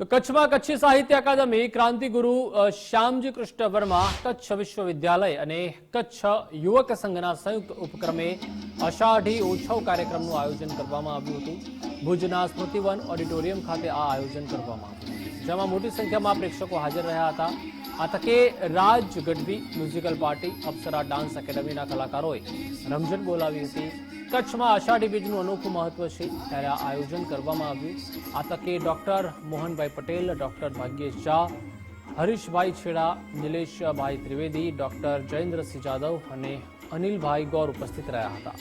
તો કચ્છમાં કચ્છી સાહિત્ય અકાદમી ક્રાંતિગુરુ શ્યામજી કૃષ્ણ વર્મા કચ્છ વિશ્વવિદ્યાલય અને કચ્છ યુવક સંઘના સંયુક્ત ઉપક્રમે અષાઢી ઉત્સવ કાર્યક્રમનું આયોજન કરવામાં આવ્યું હતું. ભુજના સ્મૃતિવન ઓડિટોરિયમ ખાતે આ આયોજન કરવામાં આવ્યું જેમાં મોટી સંખ્યામાં પ્રેક્ષકો હાજર રહ્યા હતા. આ Raj Gadhvi musical party Apsara dance એકેડમીના કલાકારોએ રમઝટ બોલાવી હતી. કચ્છમાં આષાઢી બીજનું અનોખું મહત્વ છે. ત્યારે આ આયોજન કરવામાં આવ્યું. આ તકે doctor Mohanbhai Patel, doctor Bhagyesh Jha Harishbhai Chheda, Nileshbhai Trivedi, doctor Jayendrasinh Jadav અને અનિલભાઈ ગૌર ઉપસ્થિત રહ્યા હતા.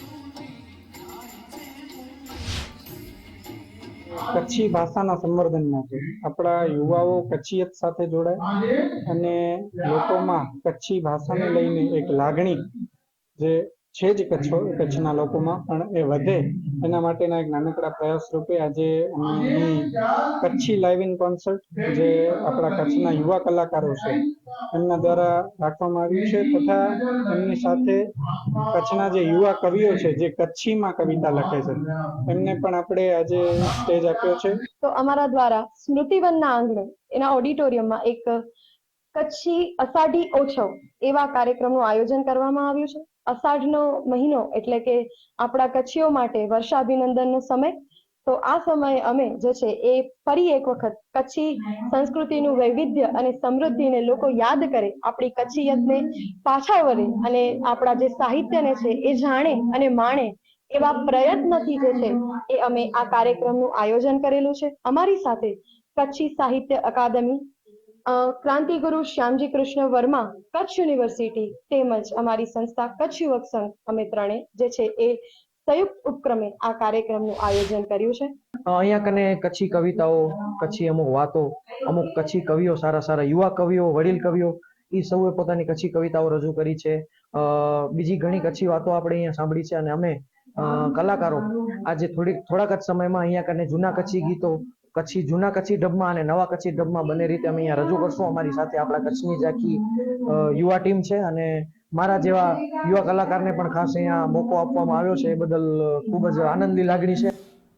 કચ્છી ભાષાના સંવર્ધન માટે આપણા યુવાઓ કચ્છીયત સાથે જોડાય અને લોકોમાં કચ્છી ભાષાને લઈને એક લાગણી જે છે જ કચ્છો, કચ્છના લોકોમાં પણ એ વધે. એના માટેના એક નાનકડા પ્રયાસ રૂપે આજે કચ્છી લાઈવ ઇન કોન્સર્ટ જે આપણા કચ્છના યુવા કલાકારો છે, એમના દ્વારા રાખવામાં આવ્યું છે તથા એમની સાથે કચ્છના જે યુવા કવિઓ છે, જે કચ્છીમાં કવિતા લખે છે, એમને પણ આપણે આજે સ્ટેજ આપ્યો છે. તો અમારા દ્વારા સ્મૃતિવનના આંગણે એના ઓડિટોરિયમમાં એક કચ્છી અષાઢી ઓછવ એવા કાર્યક્રમનું આયોજન કરવામાં આવ્યું છે. અષાઢનો મહિનો એટલે કે આપણા કચ્છીઓ માટે વર્ષાભિનંદનનો સમય, તો આ સમયે અમે જે છે એ ફરી એક વખત કચ્છી સંસ્કૃતિનું વૈવિધ્ય અને સમૃદ્ધિને લોકો યાદ કરે, આપણી કચ્છીયતને પાછા વળે અને આપણા જે સાહિત્યને છે એ જાણે અને માણે એવા પ્રયત્નથી જે છે એ અમે આ કાર્યક્રમનું આયોજન કરેલું છે. અમારી સાથે કચ્છી સાહિત્ય અકાદમી ક્રાંતિગુરુ શ્યામજી કૃષ્ણ વર્મા કચ્છ યુનિવર્સિટી તેમજ અમારી સંસ્થા કચ્છ યુવક સંઘ અમે ત્રણે જે છે એ સંયુક્ત ઉપક્રમે આ કાર્યક્રમનું આયોજન કર્યું છે. અહીંયા કને કચ્છી કવિતાઓ, કચ્છી અમુક વાતો, અમુક કચ્છી કવિઓ, સારા સારા યુવા કવિઓ, વડીલ કવિઓ એ સૌએ પોતાની કચ્છી કવિતાઓ રજૂ કરી છે. બીજી ઘણી કચ્છી વાતો આપણે અહીંયા સાંભળી છે અને અમે કલાકારો આજે થોડીક, થોડાક જ સમયમાં અહીંયા કને જૂના કચ્છી ગીતો કચ્છી, જૂના કચ્છી ઢબમાં અને નવા કચ્છી ઢબમાં બંને રીતે અમે અહીંયા રજૂ કરશું. અમારી સાથે આપણા કચ્છની જ યુવા ટીમ છે અને મારા જેવા યુવા કલાકારને પણ ખાસ અહીંયા મોકો આપવામાં આવ્યો છે. એ બદલ ખૂબ જ આનંદની લાગણી છે.